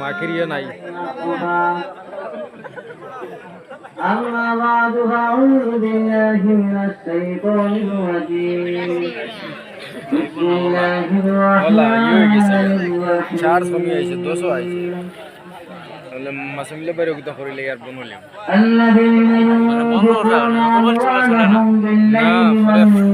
মাখিরিও নাই أما بعد فأعوذ بالله من الشيطان الرجيم بسم الله والله، يو يسأل. الرحمن চার ছবি আইছে, দশও আইছে। الرحيم তাহলে মাসুমিলে বাইরে উগতা করিলে আর বনলাম الذين ينفقون أموالهم بالليل والنهار سرا وعلانية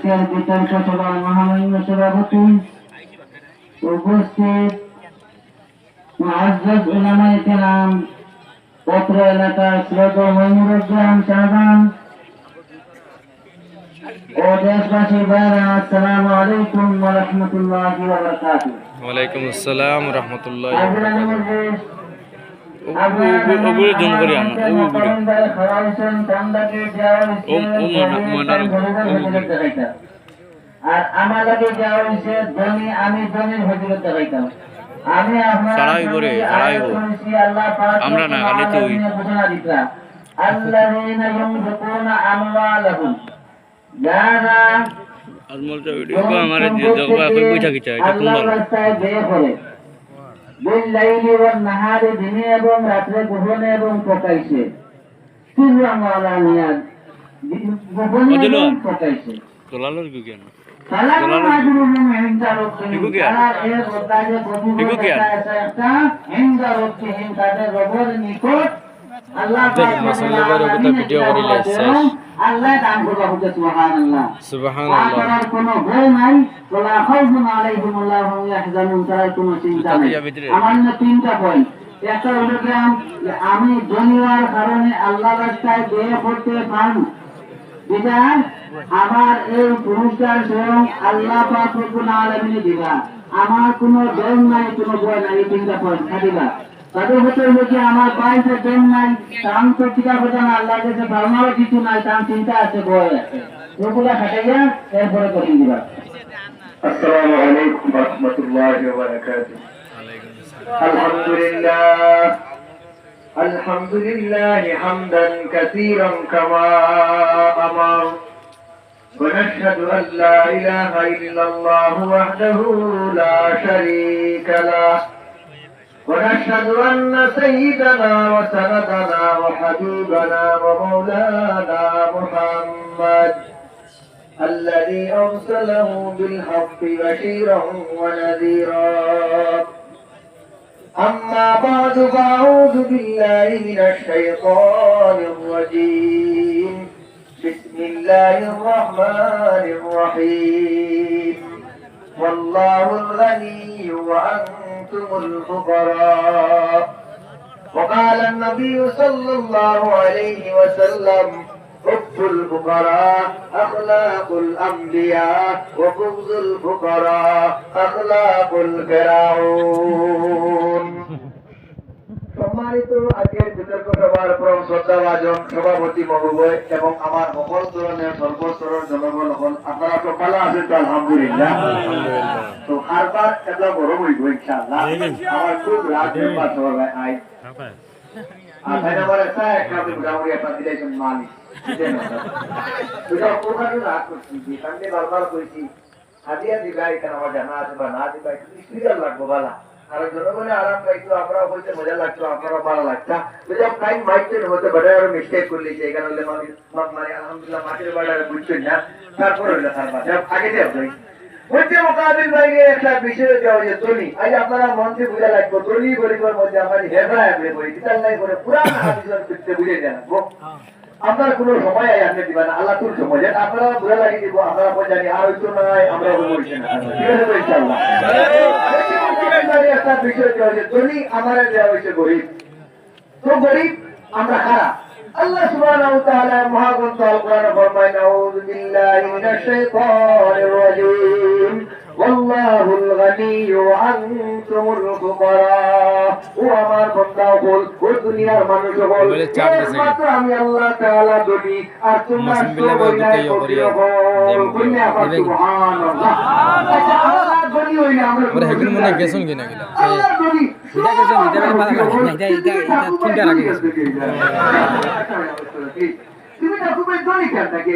আজকের বিতর্ক সভার মহামান্য সভাপতি উপস্থিত মুআজ্জাজ উলামায়ে কেরাম পত্র এলাকার শ্রোত মইনুরুজ্জামান শাহবান ও দেশবাসী ভাইরা আসসালামু। আলাইকুম ওয়া রাহমাতুল্লাহি ওয়া বারাকাতুহু। ওয়ালাইকুম আসসালাম রহমতুল্লাহ আজকের মজলিস ওগুলো জম করি আমরা ওগুলো মনা- আর আমার লাগে যাওয়া হয়েছে ধনী আমি ধনীর হজিরত দেখাইতাম সারাই করে, সারাই আমরা না, খালি তুই। আল্লাযীনা ইউনফিকুনা আমওয়ালাহুম যারা আজমলটা ভিডিও কো আমার জগবা কই এটা রাস্তায় ব্যয় করে বিল্লাইলি ওয়ান নাহারে দিনে এবং রাত্রে গোপনে এবং প্রকাশ্যে সিররাম ওয়ালা নিয়াদ। গোপনে এবং প্রকাশ্যে তোলালো কি কেন সালাম আলাইকুম ইনদা রব্বিহিম এগু কে? তারা এর বদলায় গভীর এগু কে? একটা আছে একটা ইনদা রব্বিহিম তাদের রবের নিকট আল্লাহ দেখ, পাক মাসুলের বাইরে ওটা ভিডিও করিলে শেষ। আল্লাহ দান করবা হচ্ছে সুবহানাল্লাহ। সুবহানাল্লাহ। করার কোনো ভয় নাই ওলা খাউফুন আলাইহিম ওয়ালা হুম ইয়াহজানুন তার কোনো চিন্তা নাই। আমার না তিনটা পয়েন্ট একটা হলো যে আমি দুনিয়ার কারণে আল্লাহ রাস্তায় ব্যয় করতে বিধান আমার এই পুরস্কার স্বয়ং আল্লাহ পাক রব্বুল আলামিন দিবা আমার কোনো ডর নাই কোনো ভয় নাই তিনটা পয়েন্ট খাদিবা তাদের ভিতরে যদি আমার বাইরে দেন নাই তাম তো টিকা বোঝা না, আল্লাহ কাছে ভাবনারও কিছু নাই তাম চিন্তা আছে বয় আছে। ওগুলা এরপরে করে দিবা আসসালামু الحمد لله حمدا كثيرا كما أمر ونشهد أن لا إله إلا الله وحده لا شريك له ونشهد أن سيدنا وسندنا وحبيبنا ومولانا محمد الذي أرسله بالحق بشيرا ونذيرا. أما بعد فأعوذ بالله من الشيطان الرجيم. بسم الله الرحمن الرحيم. والله الغني وأنتم الفقراء وقال النبي صلى الله عليه وسلم حب الفقراء أخلاق الأنبياء وبغض الفقراء أخلاق الفرعون. সম্মানিত আজকের বিতর্ক সভার পরম শ্রদ্ধাভাজন সভাপতি মহোদয় এবং আমার সকল ধরনের সর্বস্তরের জনগণ হল। আপনারা তো ভালো আছেন তো আলহামদুলিল্লাহ। তো হারবার এটা বড় হইব ইনশাআল্লাহ। আমার খুব রাত পাস হবে আই। আঠাই একটা একটা মালিক। রাগ বারবার কইছি দিবা এখানে আমার জানা আছে বা না দিবা একটু লাগবো বালা। আর জনগণে আরাম পাইতো আমরা হইতে মজা লাগতো আপনারা ভালো লাগতা। যদি আরও মিস্টেক করলি যে মানে আলহামদুলিল্লাহ, মাটির বাড়ার বুঝছেন না, তারপরে হইলে তারপর আগে দিয়ে বাইরে একটা বিষয় দেওয়া হয়েছে দলি আজ আপনারা মন্ত্রী বুঝে লাগবে দলি গরিবের মধ্যে আমরা হেবড়া হেবড়ে করি করে বুঝে দেন আপনার কোনো সময় আই আপনি দিবেন আল্লাহ তুল সময়। যেন আপনারা বুঝে লাগিয়ে দিব আপনারা পয়সা জানি আর হইতো নাই আমরা না। ঠিক আছে ইনশাআল্লাহ। একটা বিষয় দেওয়া হয়েছে যদি আমার দেওয়া হয়েছে গরিব। তো গরিব আমরা খারাপ আল্লাহ সুবহানাহু ওয়া তাআলা মহাগ্রন্থ আল কোরআনে ফরমায়, নাউযু বিল্লাহি মিনাশ শাইতানির রাজীম। ওয়াল্লাহুল গানিয়্যু ওয়া আনতুমুল ফুকারা ও আমার বান্দা বল ও দুনিয়ার মানুষ বল। বলে চাপ দিছে। একমাত্র আমি আল্লাহ তাআলা ধনী আর তোমরা সবাই বলতে নাই করিয়া, বল যেমন কইলে আবার সুবহানাল্লাহ। আচ্ছা আল্লাহ ধনী হইলে আমরা হেগুন মনে গেছুন কিনা গেলা আল্লাহ ধনী এটা এটা। না, এটা- এটা- এটা তিনটা রাখে গেছে। তুমি ডকুমেন্ট ধরে কেন থাকে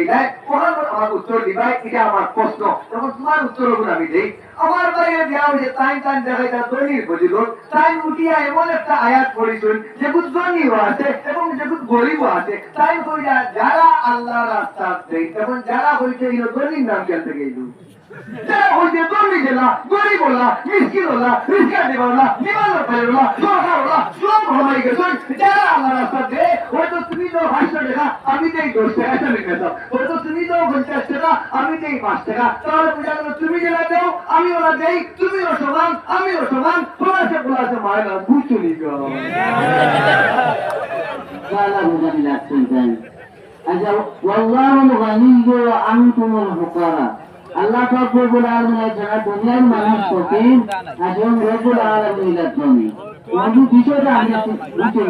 আমার উত্তর দিবা, এটা আমার প্রশ্ন। তখন তোমার উত্তর হব আমি দেই। আমার বাইরে দেওয়া হয়েছে টাইম টাইম দেখা যায় দলিল বুঝিল টাইম উঠিয়া এমন একটা আয়াত পড়িছুন যেগুলো ধনীও আছে এবং যেগুলো গরিব আছে। তাই কইরা, যারা আল্লাহ রাস্তা দেয় এবং যারা হইছে এই দলিল নাম এই যারা হইতে দলি দিলা গরিব হলা মিসকিন হলা রিস্কা দিবা হলা নিবাল হলা সরকার হলা সব হলাই গেছে যারা আল্লাহ রাস্তা দে হয়তো তুমি তো পাঁচশো টাকা আমি দেই দশ টাকা এটা লিখে দাও হয়তো তুমি তো পঞ্চাশ টাকা আমি দেই পাঁচ টাকা তাহলে বোঝা গেল তুমি যেটা দেও আমি ওরা দেই তুমিও সমান আমিও সমান খোলাসে খোলাসে মায়না বুঝছো নি قال أبو جهل السلطان أجل والله الغني وأنتم الفقراء আল্লাহ রব্বুল আলামিন যারা দুনিয়ার মানুষ ফকির আজম রব্বুল আলামিনের ধনী ওই বিষয়টা আমরা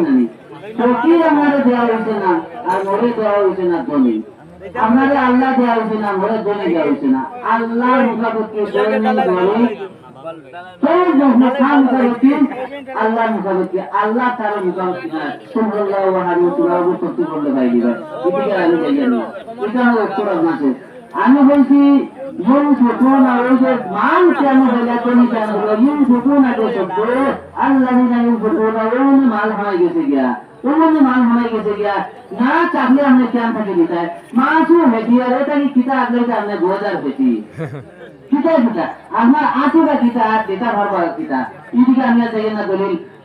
না আমাদের দেওয়া হয়েছে না আর মরে দেওয়া হয়েছে না আমাদের আল্লাহ দেওয়া হয়েছে না মরে ধনী দেওয়া হয়েছে না। আল্লাহ আল্লাহ আল্লাহ তার সুন্দর করলে ভাই দিবে। এটা উত্তর আমি বলছি ইউন সুকুন ওই যে মান কেন বলে তুমি কেন বলে ইউন সুকুন আগে শব্দ আল্লাহ না ইউন সুকুন ওই মাল হয়ে গেছে গিয়া। ওই মাল হয়ে গেছে গিয়া না চাকরি আমরা কেন থাকে দিতায় মাছও হেঁটি এটা কি কিতা আগলে আমরা গোজার হেঁটি কিতাই কিতা আমার কিতা আর না দলিল।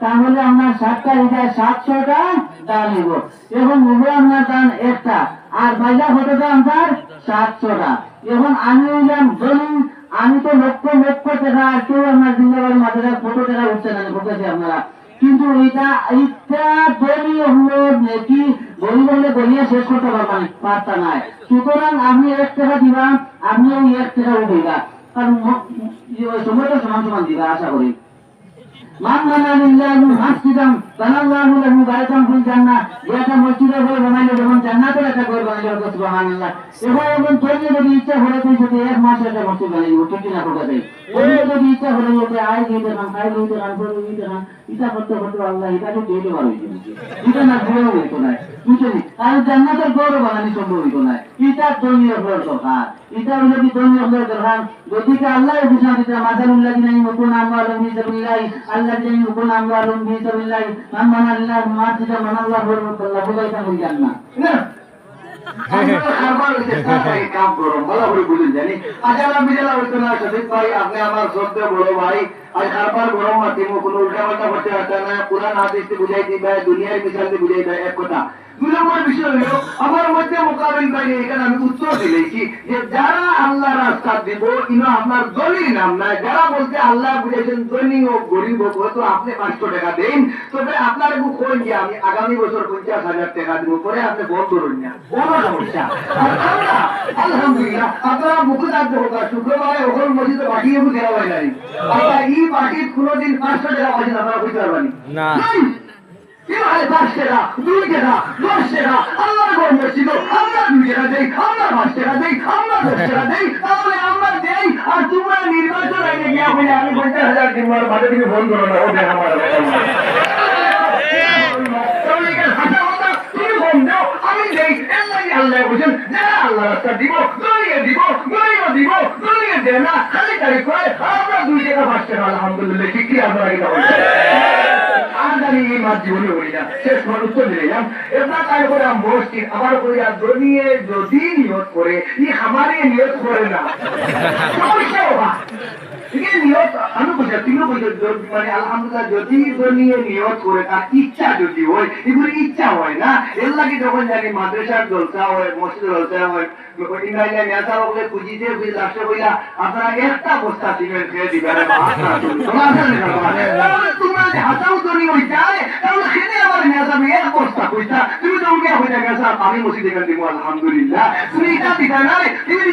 তাহলে আপনার সাতটা হিজায় সাতশোটা দাম নিব। এখন নিব আপনার দাম একটা। আর বাইজা কতটা আপনার সাতশোটা। এখন আমি হইলাম ধরুন আমি তো লক্ষ লক্ষ টাকা, আর কেউ আপনার জিন্দাবাড়ি মাঝে ফটো টাকা উঠছে না ঢুকেছে আপনারা? কিন্তু এটা এটা ধনী হলো কি গরিব হলে গড়িয়ে শেষ করতে পারবেন পারতা নাই। সুতরাং আপনি এক টাকা দিবা আপনি ওই এক টাকা উঠেগা কারণ ইয়ে সময়টা সমান সমান দিবা, আশা করি। من بنى لله مسجدا বানাল্লাহু লাহু বাইতান ফিল জান্নাহ যে একটা মসজিদের ঘর বানাইলো যেমন জান্নাতের একটা ঘর বানাইলো তো সুবহানাল্লাহ। এবার এখন তৈরি যদি ইচ্ছা হলে তুই যদি এক মাসে একটা মসজিদ ঠিক না কথা যদি ইচ্ছা হলে যদি আয় ইচ্ছা করতে করতে আল্লাহ এটা তো দিতে পারবে এটা না ঘুরে হইতো না। বুঝলি আর জান্নাতের ঘর বানানি সম্ভব হইতো না। এটা ধর্মীয় ঘর দরকার। এটা হলো কি ধর্মীয় ঘর দরকার? গতিকে আল্লাহ ঘোষণা দিতে মাজালুল্লাহ দিন মুকুন আমওয়ালুম ফি সাবিলিল্লাহ আল্লাহ দিন মুকুন আমওয়ালুম ফি সাবিলিল্লাহ মান মানা লিল্লাহ মাসজিদা মানাল্লাহু ওয়া বাইতান ফিল জান্নাহ কাম করো ভালো করে বুঝেন জানি। আজালা বিজালা হইতো না সদীপ ভাই আপনি আমার শ্রদ্ধা বড় ভাই। আর কারবার গরম মাটি মো কোনো উল্টা পাল্টা করতে আসে না। পুরান হাদিস বুঝাই দিবে, দুনিয়ার মিশাল দিয়ে বুঝাই দেয় এক কথা। আলহামদুলিল্লাহ আপনারা মুখ শুক্রবারে ওখান মসজিদে নাই। আপনার এই বাকি কোনোদিন পাঁচশো টাকা পাচ্ছেন আপনারা বুঝতে পারবেন। না। কিন্তু পাঁচ টাকা দুই টাকা দশ টাকা আল্লাহ গরম ছিল আমরা দুই টাকা দেই আমরা পাঁচ টাকা দেই আমরা দশ টাকা দেই তাহলে আমরা দেই আর তোমরা নির্বাচন আইনে গিয়া বলে আমি পঞ্চাশ হাজার দিব আর বাজে থেকে ফোন করো না ও দেখ আমার তাহলে এখানে হাসা কথা তুমি কম দাও আমি দেই এল্লাই আল্লাহ বলছেন না আল্লাহ রাস্তা দিব গরিয়ে দিব গরিয়ে দিব গরিয়ে দে না, খালি তারিখ করে যদি নিয়ত করে ই আমারে নিয়ত করে না সমস্যা বাবা ঠিক আছে বুঝো মানে আলহামদুলিল্লাহ যদি দনিয়ে নিয়ত করে তার ইচ্ছা যদি হয় এগুলো ইচ্ছা হয় না। এর লাগে যখন জানি মাদ্রাসার জলসা হয় জলসা হয় ইংরাজিয়া নেতা বলে পুঁজিতে লাস্টে বইলা আপনারা একটা বস্তা সিমেন্ট খেয়ে দিবেন। তোমরা যে হাতাও তৈরি হইতে তাহলে খেতে আমার নেতা এক বস্তা কইতা তুমি তো উঠে হইতে গেছো আমি মসজিদ দিব আলহামদুলিল্লাহ। তুমি এটা দিতা না তুমি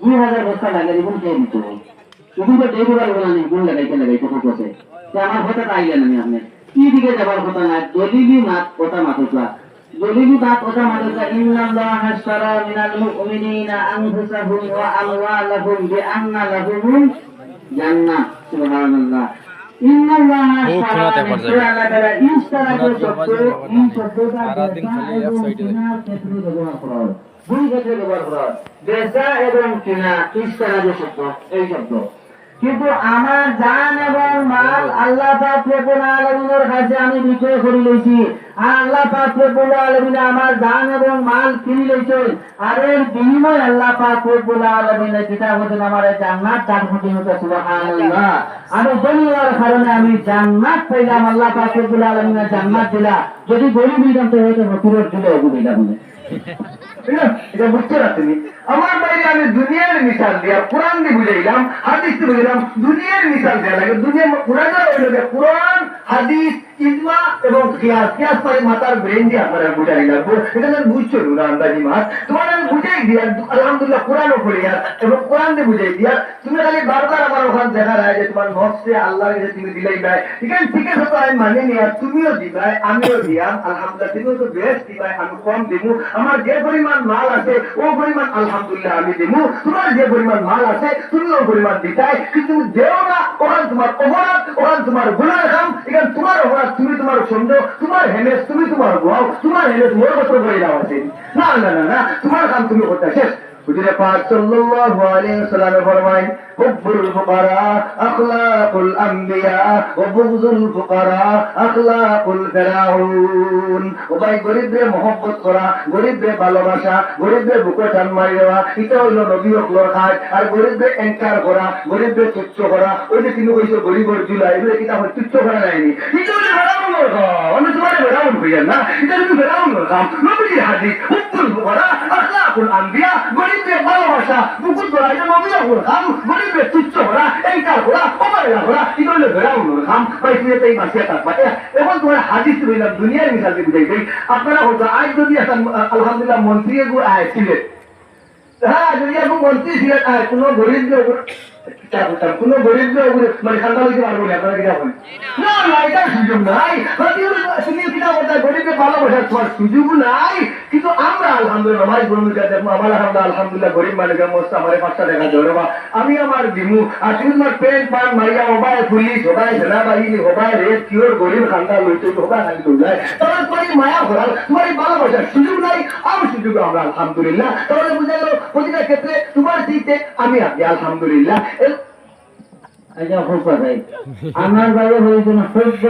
দুই হাজার বস্তা লাগে জীবন খেয়ে দিতে? শুধু তো ডেলিভার বলা নেই গুণ লাগাইতে লাগাইতে আছে। আমার কথা তাই জানেন আপনি। কি দিকে যাবার কথা না দলিলি মাত কথা মাতুকলা দলিলি মাত কথা মাতুকলা ইন্নাল্লাহ হাশারা মিনাল মুমিনিনা আনফুসাহুম ওয়া আমওয়ালাহুম বিআন্না লাহুমুল জান্নাহ সুবহানাল্লাহ। সারাদিন খালি এক সাইডে দুই ক্ষেত্রে ব্যবহার করা হয়। বেচা এবং কেনা ইস্তারা যে শব্দ এই শব্দ। কিন্তু আমার জান এবং মাল আল্লাহ আমি বিক্রয় করে লইছি আমি জান্নাত পাইলাম, আল্লাহ পাক রব্বুল জান্নাত দিলা। যদি গরিব হইতাম তো হয়তো নতুনের দিলে অগুবিলা বলে এটা বুঝতে পারছি আমার বাইরে আমি দুনিয়ার মিশাল দিয়া কোরআন দিয়ে বুঝাইলাম হাদিস দিয়ে বুঝাইলাম দুনিয়ার মিশাল দেওয়া লাগে। দুনিয়া কোরআন, হাদিস, ইজমা এবং কিয়াস। কিয়াস পরে মাতার ব্রেন দিয়ে আপনারা বুঝাই লাগবো এটা আমি বুঝছ না আন্দাজি মাস তোমার আমি বুঝাই দিয়া, আলহামদুলিল্লাহ কোরআনও পড়ে আর এবং কোরআন দিয়ে বুঝাই দিয়া, তুমি খালি বারবার আমার ওখান দেখা রায় যে তোমার নফসে আল্লাহর কাছে তুমি দিলাই ভাই ঠিক আছে ঠিক আছে, তো আমি মানে নি তুমিও দিবাই, আমিও দিয়াম। আলহামদুলিল্লাহ, তুমিও তো বেশ দিবাই, আমি কম দিমু। আমার যে পরিমাণ মাল আছে, ও পরিমাণ আলহামদুলিল্লাহ আমি দিমু। তোমার যে পরিমাণ মাল আছে তুমি ও পরিমাণ দিতাই। কিন্তু দেও না, ওখান তোমার অপরাধ, ওখান তোমার গুণার কাম এখান তোমার অপরাধ, তুমি তোমার সন্দেহ, তোমার হেনেস তুমি তোমার বউ, তোমার হেনেস তোমার বছর করে যাওয়া আছে। না না না না, তোমার কাম তুমি করতে শেষ। হুজুরে পাক করা, গরিবরে ভালোবাসা, গরিবরে বুকে টান মারি দেওয়া, এটা হইল নবী হকলর কাজ। আর গরিবরে এনকার করা, গরিবরে তুচ্ছ করা, ওই যে তিনি কইছো, গরিবর জুলা এগুলো কিতা হয় তুচ্ছ করা হলো হইয়া না, এটা কিন্তু ফেরাউনের আম্বিয়া গরিবরে ভালোবাসা, বুকুর করা এটা নবী হকলর কাম গরিবরে তুচ্ছ করা এনকার করা অবহেলা করা এটা হলো ফেরাউনের কাম ভাই, তুমি তো এই মাসিয়া থাকবা এখন তোমার হাদিস রইলাম দুনিয়ার মিশাল দিয়ে বুঝাই দেই। আপনারা হয়তো আজ যদি একটা, আলহামদুলিল্লাহ, মন্ত্রী হ্যাঁ যদি এখন মন্ত্রী ছিলেন কোনো গরিবদের করতাম, কোনো উপরে মানে ঠান্ডা হইতে পারব না আপনারা কিনা বলেন না না এটা সুযোগ নাই। তুমি নাই। গরিব আমি আমার দিমু আর পেন পান মারিয়া হবায় পুলিশ হবায় সেনাবাহিনী হবায় রেড কিওর গরিব খান্দা লইতে হবায় খালি তো যায়। তাহলে মায়া ভরাল তোমার ভালোবাসার সুযোগ নাই। আমার সুযোগ আমরা আলহামদুলিল্লাহ। তাহলে বুঝা গেল প্রতিটা ক্ষেত্রে তোমার দিতে আমি আছি আলহামদুলিল্লাহ। আমার বাইরে হয়েছিল সত্য